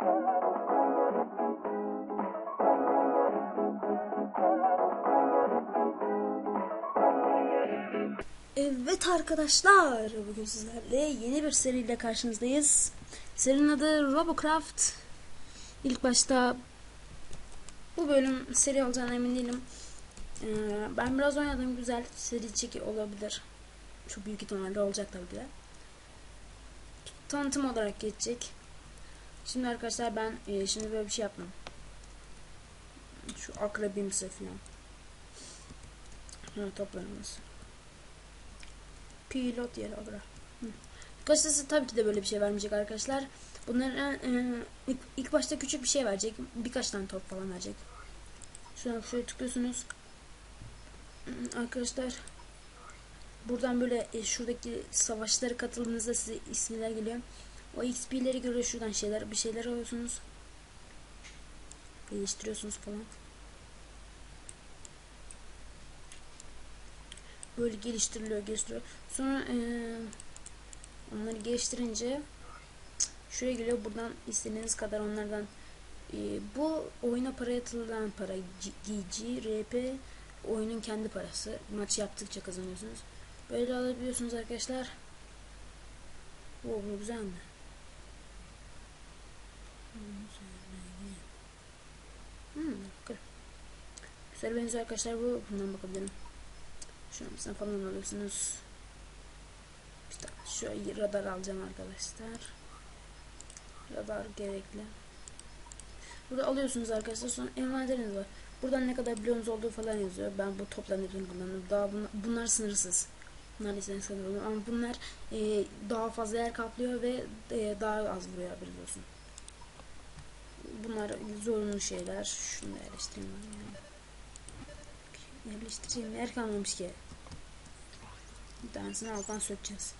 Evet arkadaşlar, bugün sizlerle yeni bir seriyle karşınızdayız. Serinin adı Robocraft. İlk başta bu bölüm seri olacağına emin değilim. Ee, ben biraz oynadım, güzel seri çeki olabilir. Çok büyük ihtimalle olacak tabii ki de. Tanıtım olarak geçecek. Şimdi arkadaşlar ben e, şimdi böyle bir şey yapmam. Şu akrebimse falan. Ha, toplarımız. Pilot yeri obra. Gazetesi tabii ki de böyle bir şey vermeyecek arkadaşlar. Bunların e, ilk, ilk başta küçük bir şey verecek. Birkaç tane top falan verecek. Şuna şöyle tıklıyorsunuz. Arkadaşlar buradan böyle e, şuradaki savaşlara katıldığınızda size isimler geliyor. O XP'leri göre şuradan şeyler bir şeyler alıyorsunuz. Geliştiriyorsunuz falan. böyle geliştiriliyor geliştiriyor. Sonra e, onları geliştirince şuraya geliyor buradan istediğiniz kadar onlardan e, bu oyuna para yatırılan para GG, RP oyunun kendi parası. Maç yaptıkça kazanıyorsunuz. Böyle alabiliyorsunuz arkadaşlar. Oo, bu güzel mi? Hmm, güzel benziyor arkadaşlar bu. Bundan bakabilirim. Şunu falan alıyorsunuz. İşte şöyle radar alacağım arkadaşlar. Radar gerekli. Burada alıyorsunuz arkadaşlar. Sonra envanteriniz var. Buradan ne kadar bloğunuz olduğu falan yazıyor. Ben bu topların hepsini kullanıyorum. Daha bunlar, bunlar sınırsız. Bunlar istediğiniz kadar. Ama bunlar e, daha fazla yer kaplıyor ve e, daha az vuruyor biliyorsun. Bunlar zorunlu şeyler. Şunu da yerleştireyim ben. Yerleştireyim. Yer kalmamış ki. Bir tanesini alttan sökeceğiz.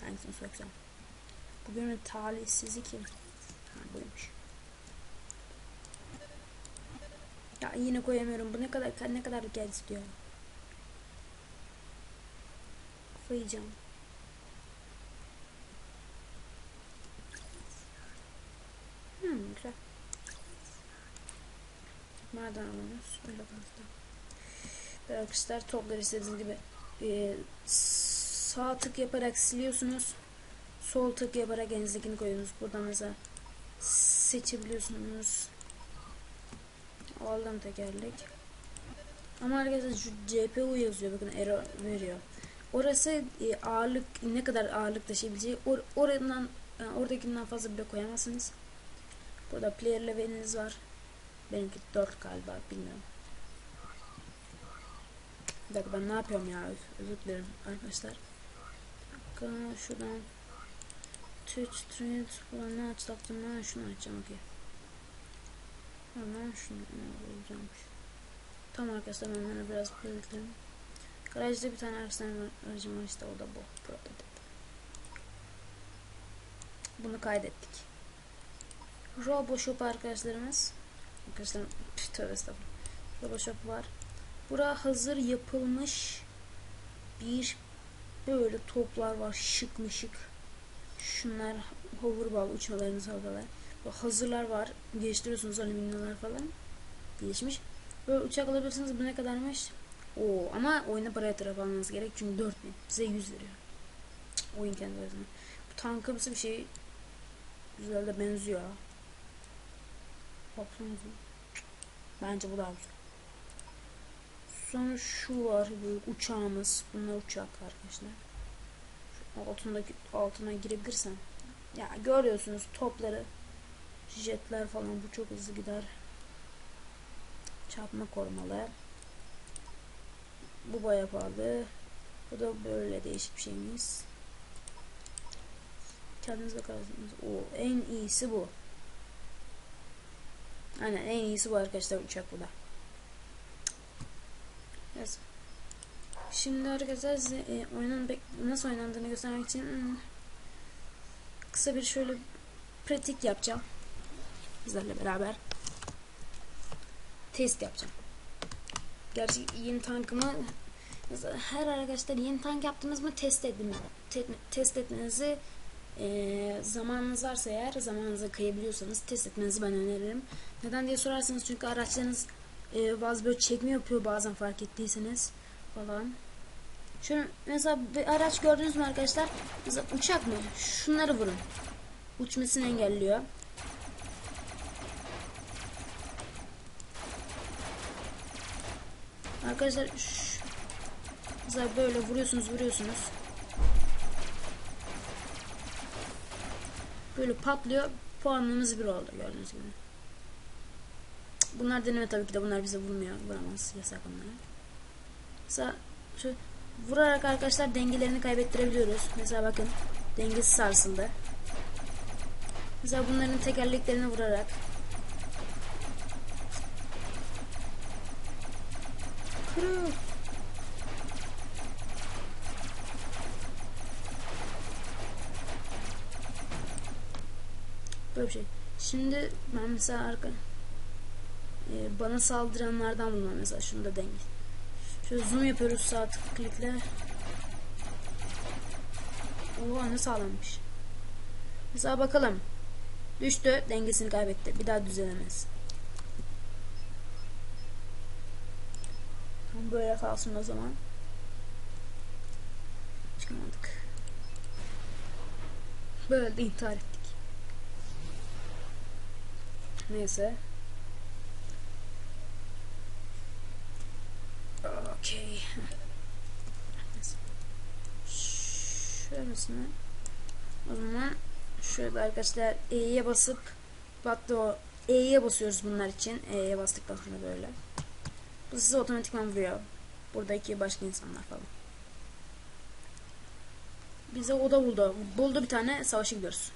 Hangisini söksem? Bugünün talihsizi kim? Ha buymuş. Ya yine koyamıyorum. Bu ne kadar ne kadar gel istiyor. Koyacağım. Hmm, güzel. Nereden alıyoruz? Öyle fazla. Arkadaşlar topları istediğiniz gibi e, sağ tık yaparak siliyorsunuz. Sol tık yaparak elinizdekini koyuyorsunuz. Buradan mesela seçebiliyorsunuz. Aldım tekerlek. Ama arkadaşlar şu CPU yazıyor. Bakın error veriyor. Orası e, ağırlık ne kadar ağırlık taşıyabileceği or, oradan yani oradakinden fazla bile koyamazsınız. Burada player leveliniz var. Benimki 4 galiba bilmiyorum. Bir dakika ben ne yapıyorum ya? Özür dilerim arkadaşlar. Bir dakika şuradan Twitch Trend falan ne açacaktım ben şunu açacağım okey. Hemen şunu olacakmış. Tamam arkadaşlar ben onları biraz belirtelim. Garajda bir tane arkadaşlar aracım var işte o da bu prototip. Bunu kaydettik. RoboShop arkadaşlarımız. Arkadaşlar tövbe estağfurullah. RoboShop var. Bura hazır yapılmış bir böyle toplar var şık mı. Şunlar hoverball uçmalarını sağlıyorlar. Hazırlar var. Geliştiriyorsunuz alüminyumlar falan. Gelişmiş. Böyle uçak alabilirsiniz. Bu ne kadarmış? Oo, ama oyuna para yatırıp almanız gerek. Çünkü 4000. Size 100 veriyor. Oyun kendi arasında. Bu tankımsı bir şey güzel de benziyor. Baksanıza. Bence bu daha güzel. Sonra şu var böyle uçağımız. Bunlar uçak arkadaşlar. Şu altındaki altına girebilirsem. Ya görüyorsunuz topları. Jetler falan bu çok hızlı gider. Çarpma korumalı. Bu bayağı pahalı. Bu da böyle değişik bir şeyimiz. Kendiniz bakarsınız. O en iyisi bu. Aynen en iyisi bu arkadaşlar uçak bu da. Evet. Şimdi arkadaşlar size e, oyunun nasıl oynandığını göstermek için hmm, kısa bir şöyle pratik yapacağım. Sizlerle beraber test yapacağım. Gerçi yeni tankımı her arkadaşlar yeni tank yaptınız mı test edin. Te test etmenizi Ee, zamanınız varsa eğer zamanınıza kayabiliyorsanız test etmenizi ben öneririm. Neden diye sorarsanız çünkü araçlarınız e, bazı böyle çekme yapıyor bazen fark ettiyseniz falan. Şöyle mesela bir araç gördünüz mü arkadaşlar? Mesela uçak mı? Şunları vurun. Uçmasını engelliyor. Arkadaşlar şş, mesela böyle vuruyorsunuz vuruyorsunuz. Böyle patlıyor. Puanlarımız bir oldu gördüğünüz gibi. Bunlar deneme tabii ki de bunlar bize vurmuyor. Vuramaz yasak onlara. Mesela şu vurarak arkadaşlar dengelerini kaybettirebiliyoruz. Mesela bakın dengesi sarsıldı. Mesela bunların tekerleklerini vurarak Kırıl. Böyle bir şey. Şimdi ben mesela arka e, bana saldıranlardan bulmam mesela şunu da denge. Şöyle zoom yapıyoruz sağ tıklıkla. Oo ne sağlanmış. Mesela bakalım. Düştü, dengesini kaybetti. Bir daha düzelemez. Böyle kalsın o zaman. Çıkamadık. Böyle de intihar ettik. Neyse. Okey. Şöylesine. O zaman şöyle arkadaşlar E'ye basıp baktı o E'ye basıyoruz bunlar için. E'ye bastıktan sonra böyle. Bu size otomatikman vuruyor. Buradaki başka insanlar falan. Bize o da buldu. Buldu bir tane savaşa gidiyoruz.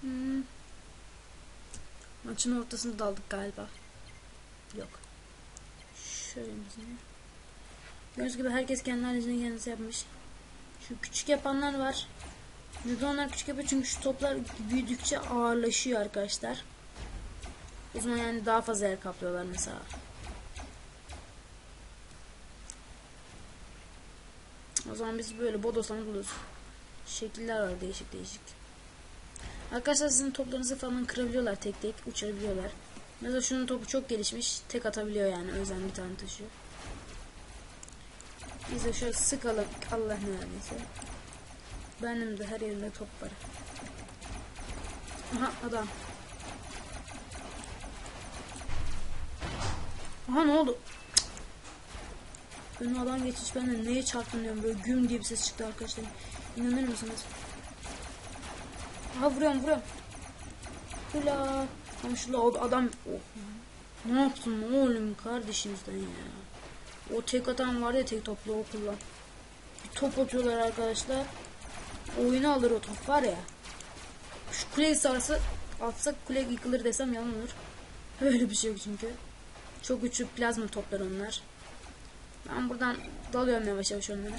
Hmm. Maçın ortasında daldık galiba. Yok. Şöyle mesela. Gördüğünüz gibi herkes kendi kendisi yapmış. Şu küçük yapanlar var. Neden onlar küçük yapıyor? Çünkü şu toplar büyüdükçe ağırlaşıyor arkadaşlar. O zaman yani daha fazla yer kaplıyorlar mesela. O zaman biz böyle bodoslanı buluyoruz. Şekiller var değişik değişik. Arkadaşlar sizin toplarınızı falan kırabiliyorlar tek tek uçurabiliyorlar. Mesela şunun topu çok gelişmiş. Tek atabiliyor yani. O yüzden bir tane taşıyor. Biz de şöyle sıkalım. Allah ne verdiyse. Benim de her yerimde top var. Aha adam. Aha ne oldu? Ben adam geçiş ben de neye çarptım diyorum böyle güm diye bir ses çıktı arkadaşlar. İnanır mısınız? Aha vuruyorum vuruyorum. Hula. Ama şurada adam oh. Ne yaptın oğlum kardeşimizden ya. O tek atan var ya tek toplu o kullan. Bir top atıyorlar arkadaşlar. Oyunu alır o top var ya. Şu kuleyi sarsa atsak kule yıkılır desem yalan olur. Öyle bir şey yok çünkü. Çok güçlü plazma toplar onlar. Ben buradan dalıyorum yavaş yavaş onlara.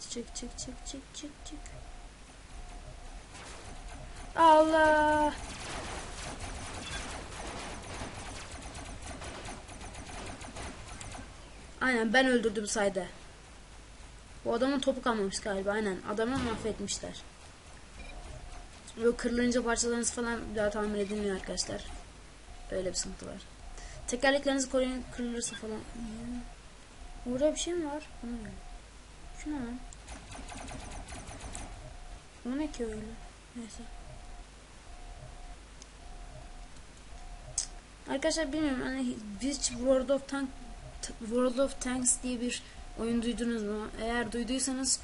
Hadi çek çek çek çek çek çek. Allah. Aynen ben öldürdüm sayda. Bu adamın topu kalmamış galiba aynen. Adamı mahvetmişler. Böyle kırılınca parçalarınız falan daha tamir edilmiyor arkadaşlar. Öyle bir sıkıntı var. Tekerleklerinizi koruyun kırılırsa falan. Orada bir şey mi var? Bu ne? Şu ne lan? O ne ki öyle? Neyse. Arkadaşlar bilmiyorum hani hiç World of Tank World of Tanks diye bir oyun duydunuz mu? Eğer duyduysanız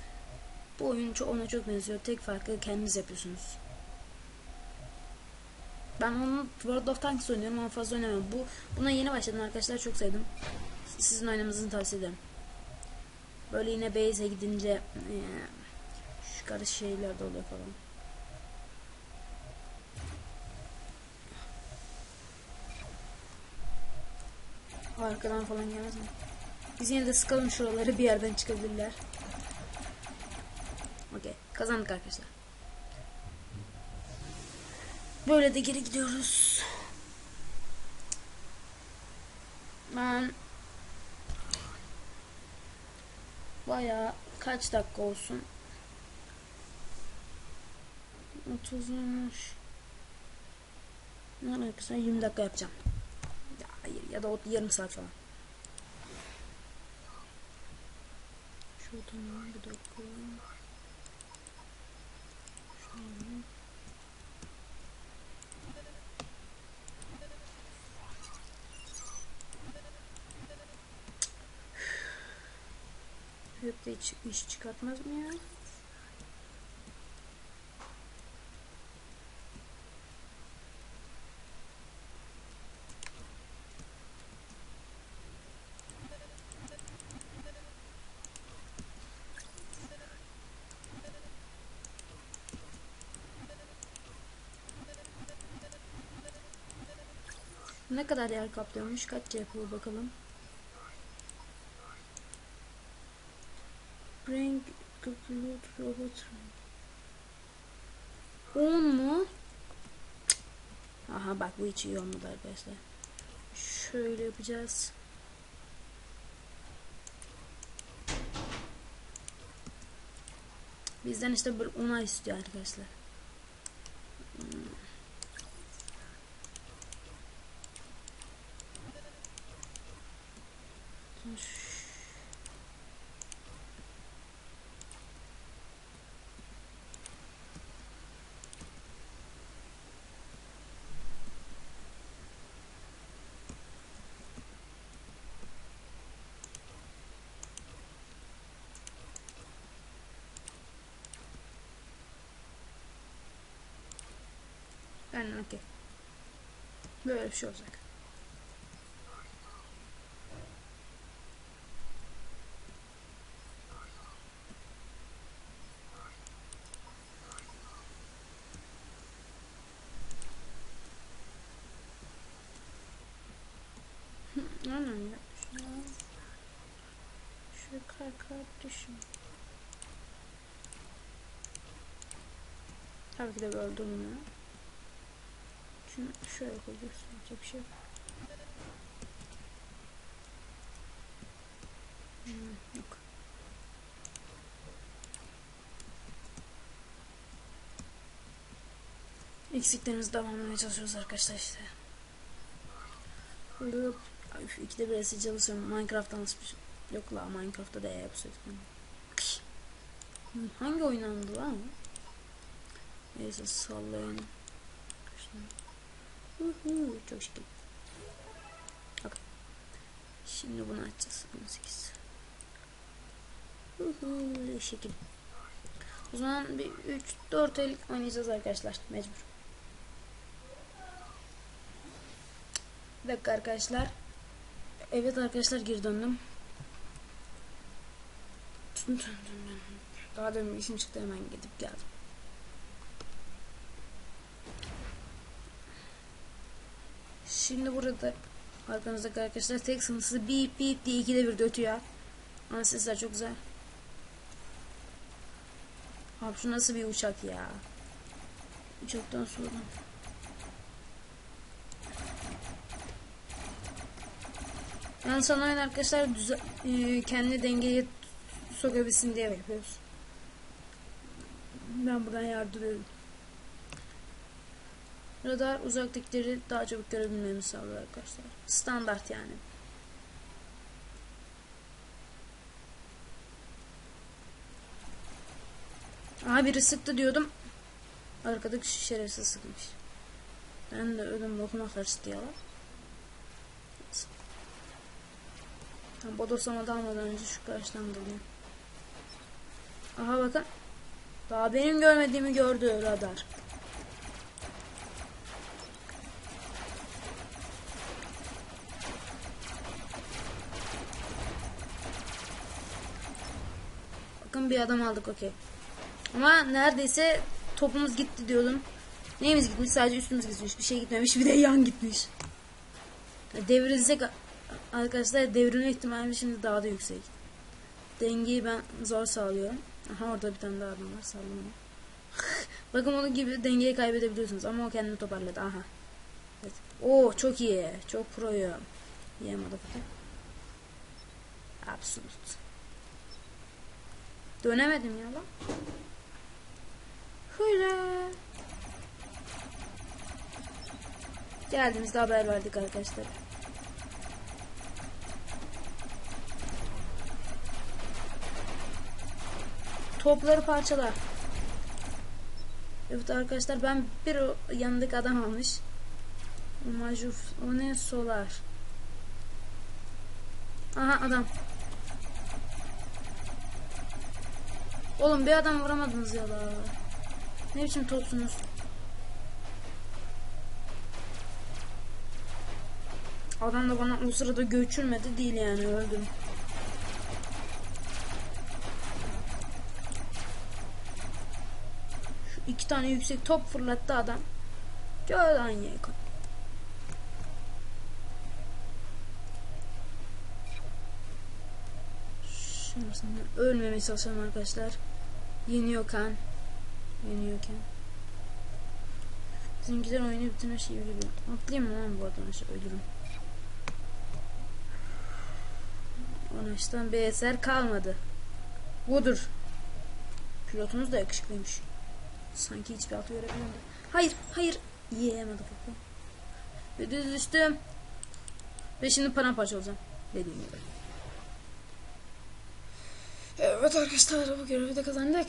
bu oyun çok, ona çok benziyor. Tek farkı kendiniz yapıyorsunuz. Ben onu World of Tanks oynuyorum ama fazla oynamam. Bu buna yeni başladım arkadaşlar çok sevdim. Sizin oynamanızı tavsiye ederim. Böyle yine base'e gidince e, şu karış şeyler de oluyor falan. Arkadan falan gelmez mi? Biz yine de sıkalım şuraları bir yerden çıkabilirler. Okey. Kazandık arkadaşlar. Böyle de geri gidiyoruz. Ben bayağı kaç dakika olsun? 30 olmuş. Ne var? 20 dakika yapacağım. Ya hayır ya da o yarım saat falan. Şuradan bir dakika. Şöyle. Hep de hiç iş çıkartmaz mı ya? Ne kadar yer kaplıyormuş? Kaç yapıyor bakalım. Robot. 10 mu? Cık. Aha bak bu hiç iyi olmadı arkadaşlar. Şöyle yapacağız. Bizden işte böyle onay istiyor arkadaşlar. Aynen okey. Böyle bir şey olacak. Aynen ya. Şu, kar düşün. Tabii ki de böyle durmuyor. Şunu şöyle koyuyoruz. Yapacak şey. Hmm. Eksiklerimizi tamamlamaya çalışıyoruz arkadaşlar işte. Böyle Üf, ikide bir eski çalışıyorum. Minecraft'tan bir şey? Yok la Minecraft'ta da yapsaydık. Hangi oynandı lan? Neyse sallayın. Çok şekil. Bak. Şimdi bunu açacağız. 18. Uhu, şekil. O zaman bir 3-4 el oynayacağız arkadaşlar. Mecbur. Bir dakika arkadaşlar. Evet arkadaşlar geri döndüm. Daha demin işim çıktı hemen gidip geldim. Şimdi burada arkanızdaki arkadaşlar tek sınırsız bip bip diye ikide bir ötüyor. Ama sesler çok güzel. Abi şu nasıl bir uçak ya? Uçaktan sonra. Yani sanırım arkadaşlar düze, e, kendi dengeye sokabilsin diye yapıyoruz. Ben buradan yardırıyorum. Radar uzaktakileri daha çabuk görebilmemi sağlıyor arkadaşlar. Standart yani. Aha biri sıktı diyordum. Arkadaki şerefsiz sıkmış. Ben de ödüm bokuna karıştı ya. Tam bodoslama dalmadan önce şu karşıdan dalayım. Aha bakın. Daha benim görmediğimi gördü radar. Bakın bir adam aldık okey. Ama neredeyse topumuz gitti diyordum. Neyimiz gitmiş? Sadece üstümüz gitmiş. Bir şey gitmemiş. Bir de yan gitmiş. Devrilsek arkadaşlar devrilme ihtimali şimdi daha da yüksek. Dengeyi ben zor sağlıyorum. Aha orada bir tane daha adam var. Sallama. Bakın onun gibi dengeyi kaybedebiliyorsunuz ama o kendini toparladı. Aha. Evet. Oo çok iyi. Çok proyum. Yeah motherfucker. Absolute. Dönemedim ya lan. Hıra. Geldiğimizde haber verdik arkadaşlar. Topları parçala. Evet arkadaşlar ben bir yanındaki adam almış. Majuf o ne solar. Aha adam. Oğlum bir adam vuramadınız ya la. Ne biçim topsunuz? Adam da bana o sırada göçürmedi değil yani öldüm. Şu iki tane yüksek top fırlattı adam. Gölden yakın. Şimdi ölmemeye çalışalım arkadaşlar. Yeniyorken. Yeniyorken. Bizimkiler oyunu bütün her şeyi biliyor. Atlayayım mı lan bu adamı işte ölürüm. Anlaştan bir eser kalmadı. Budur. Pilotumuz da yakışıklıymış. Sanki hiçbir altı görebiliyorum da. Hayır, hayır. Yiyemedi kapı. Ve düz düştüm. Ve şimdi paramparça olacağım. Dediğim gibi. Evet arkadaşlar bu görevi de kazandık.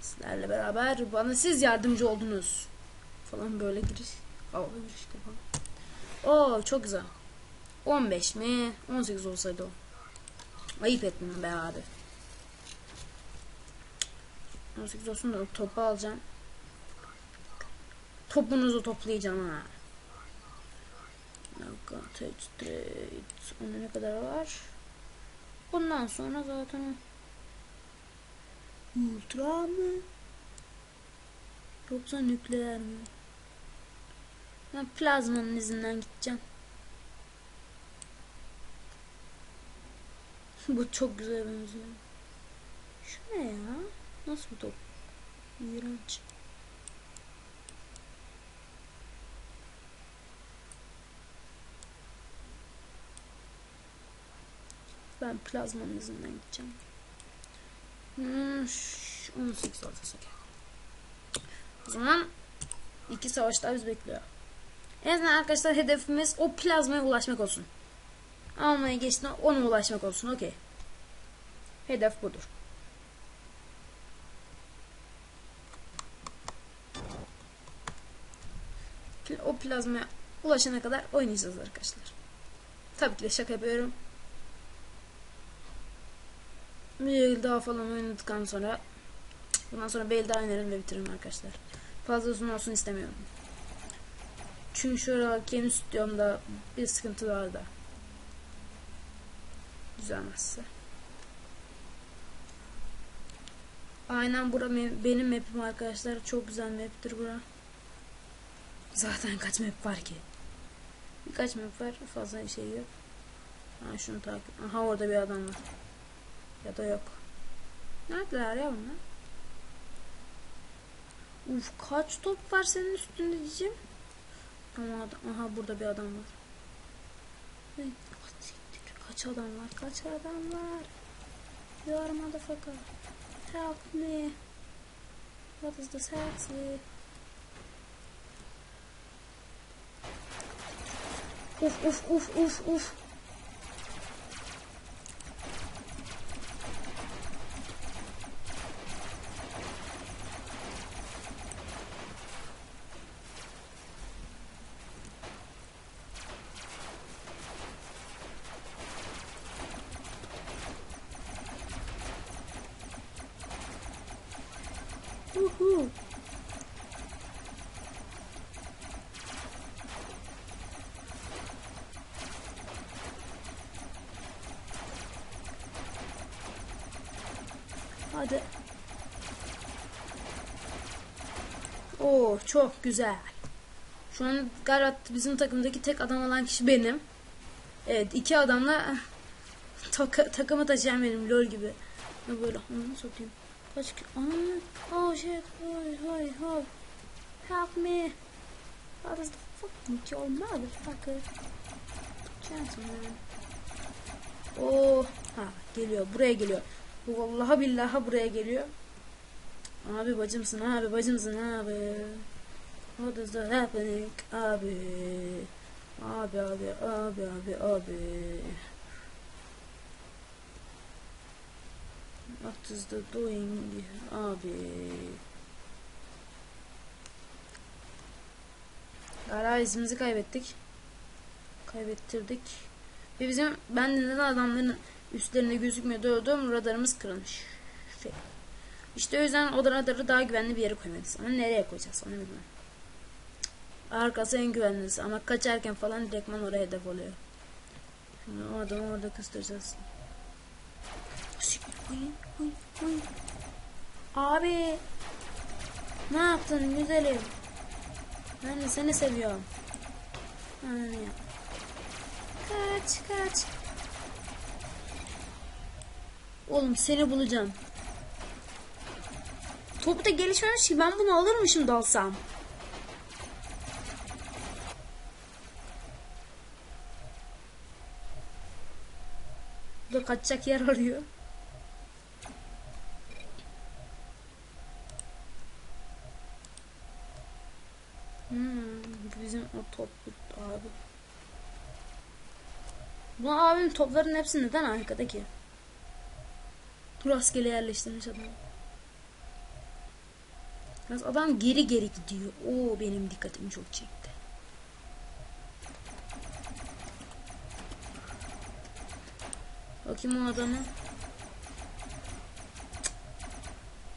Sizlerle beraber bana siz yardımcı oldunuz. Falan böyle giriş. Havalı giriş. Oo çok güzel. 15 mi? 18 olsaydı o. Ayıp ettim be abi. 18 olsun da topu alacağım. Topunuzu toplayacağım ha. Onda ne kadar var? Bundan sonra zaten Ultra mı? Yoksa nükleer mi? Ben plazmanın izinden gideceğim. Bu çok güzel benziyor. Şu ne ya? Nasıl bir top? İğrenç. Ben plazmanın izinden gideceğim. Hmm, 18 ortası. O zaman iki savaşlar biz bekliyor. En azından arkadaşlar hedefimiz o plazmaya ulaşmak olsun. Almaya geçtiğinde ona ulaşmak olsun. Okey. Hedef budur. O plazmaya ulaşana kadar oynayacağız arkadaşlar. Tabii ki de şaka yapıyorum. Bir daha falan oynadıktan sonra bundan sonra bir daha oynarım ve bitiririm arkadaşlar. Fazla uzun olsun istemiyorum. Çünkü şu aralar kendi stüdyomda bir sıkıntı var da. Düzelmezse. Aynen bura benim map'im arkadaşlar. Çok güzel map'tir bura. Zaten kaç map var ki? Birkaç map var. Fazla şey yok. Ha şunu takip. Aha orada bir adam var. Ya da yok. Neredeler ya bunlar? Uf kaç top var senin üstünde diyeceğim. Ama adam, aha burada bir adam var. Kaç adam var? Kaç adam var? You are motherfucker. Help me. What is this sexy? Uf uf uf uf uf. Hadi. Oo çok güzel. Şu an Garat bizim takımdaki tek adam olan kişi benim. Evet iki adamla taka, takımı taşıyan benim lol gibi. Böyle onu sokayım. Kaç ki? Oh shit. Hi, hi, hi. Help me. How does the fuck your motherfucker? Gentleman. Oh, ha geliyor. Buraya geliyor. Vallahi billahi buraya geliyor. Abi bacımsın abi bacımsın abi. What is that happening? Abi. Abi abi abi abi abi. What is the doing? Abi. Galiba izimizi kaybettik. Kaybettirdik. Ve bizim ben neden adamların üstlerinde gözükmüyor gördüğüm radarımız kırılmış. İşte o yüzden o radarı daha güvenli bir yere koymalıyız. Ama nereye koyacağız onu bilmiyorum. Arkası en güvenlisi ama kaçarken falan direktman oraya hedef oluyor. Şimdi o adamı orada kıstıracağız. Abi ne yaptın güzelim? Ben de seni seviyorum. Kaç kaç. Oğlum seni bulacağım. Topu da gelişmemiş ki ben bunu alırmışım dalsam. Bu da kaçacak yer arıyor. Hmm, bizim o top abi. Bu abim topların hepsi neden arkada ki? Rastgele yerleştirmiş adam. Biraz adam geri geri gidiyor. O benim dikkatimi çok çekti. Bakayım o adamı.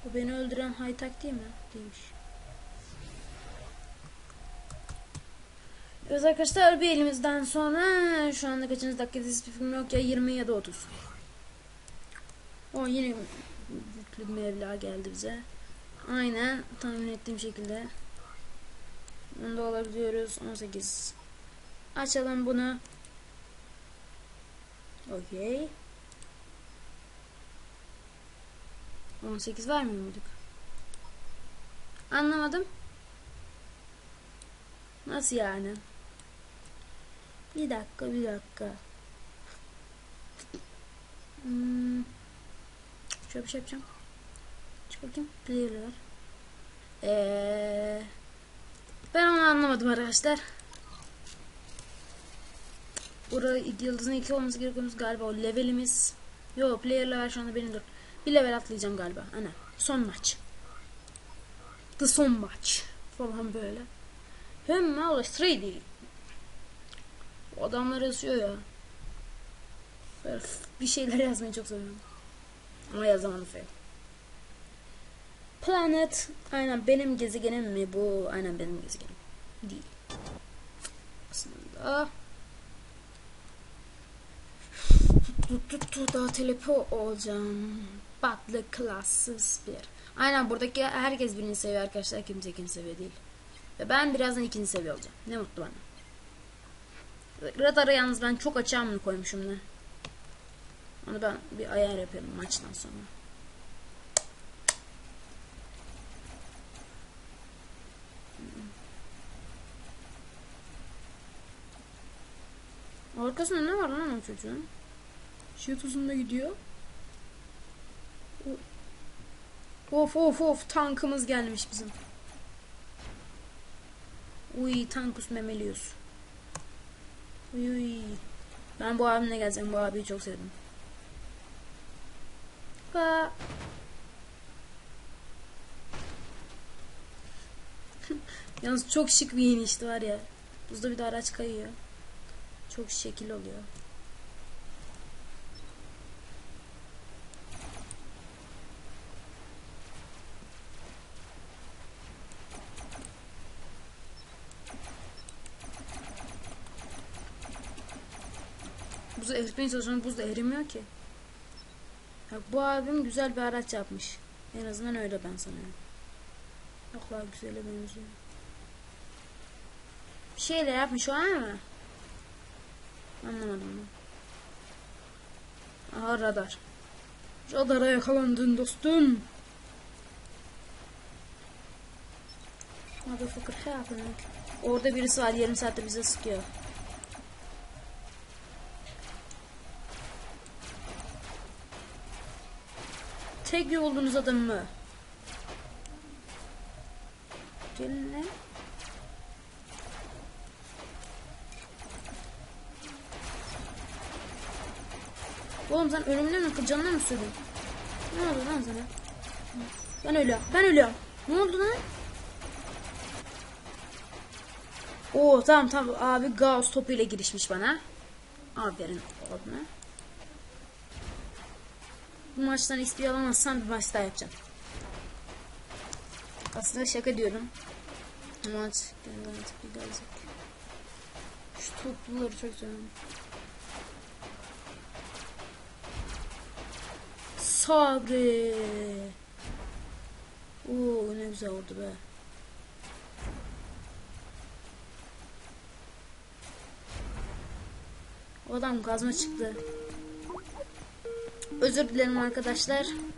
O beni öldüren haytak değil mi? Değilmiş. Evet arkadaşlar bir elimizden sonra şu anda kaçıncı dakika dizisi bir film yok ya 20 ya da 30. O yine yüklü bir mevla geldi bize. Aynen tahmin ettiğim şekilde. Bunu da alabiliyoruz. 18. Açalım bunu. Okey. 18 vermiyor muyduk? Anlamadım. Nasıl yani? Bir dakika bir dakika. Hmm. Şöyle bir şey yapacağım. Çık bakayım. Player'lar. Ee, ben onu anlamadım arkadaşlar. Burada yıldızın iki olması gerekiyormuş galiba o levelimiz. Yo player'lar şu anda benim dur. Bir level atlayacağım galiba. Ana son maç. The son maç. Falan böyle. Hem mal 3D. O adamlar yazıyor ya. Böyle bir şeyler yazmayı çok seviyorum. Ama yazamadım fail. Planet. Aynen benim gezegenim mi bu? Aynen benim gezegenim. Değil. Aslında. Daha telepo olacağım. Battle Classes 1. Aynen buradaki herkes birinci seviye arkadaşlar. Kimse ikinci seviye değil. Ve ben birazdan ikinci seviye olacağım. Ne mutlu bana. Radarı yalnız ben çok açığa mı koymuşum ne? Onu ben bir ayar yapıyorum maçtan sonra. Arkasında ne var lan o çocuğun? Şiit uzunluğunda gidiyor. Of of of tankımız gelmiş bizim. Uy tankus memeliyoruz. Uy uy. Ben bu abimle geleceğim. Bu abiyi çok sevdim. Ba. Yalnız çok şık bir inişti var ya. Buzda bir de araç kayıyor. Çok şekil oluyor. Buzu eritmeye çalışıyorum. Buz da erimiyor ki. Bu abim güzel bir araç yapmış. En azından öyle ben sanıyorum. Yok lan güzele benziyor. Bir şeyler yapmış o ama. Anlamadım ben. Aha radar. Radara yakalandın dostum. Motherfucker happening. Orada birisi var yarım saattir bize sıkıyor. Tek yoldunuz adam mı? Gelin lan. Oğlum sen ölümüne mi canına mı sürdün? Ne oldu lan sana? Ben ölüyorum. Ben ölüyorum. Ne oldu lan? Oo tamam tamam abi Gauss topuyla girişmiş bana. Aferin oğlum. Bu maçtan XP alamazsam bir maç daha yapacağım. Aslında şaka diyorum. Maç garanti bir gelecek. Şu topluları çok seviyorum. Sabri. Oo ne güzel oldu be. Adam gazma çıktı. Özür dilerim arkadaşlar.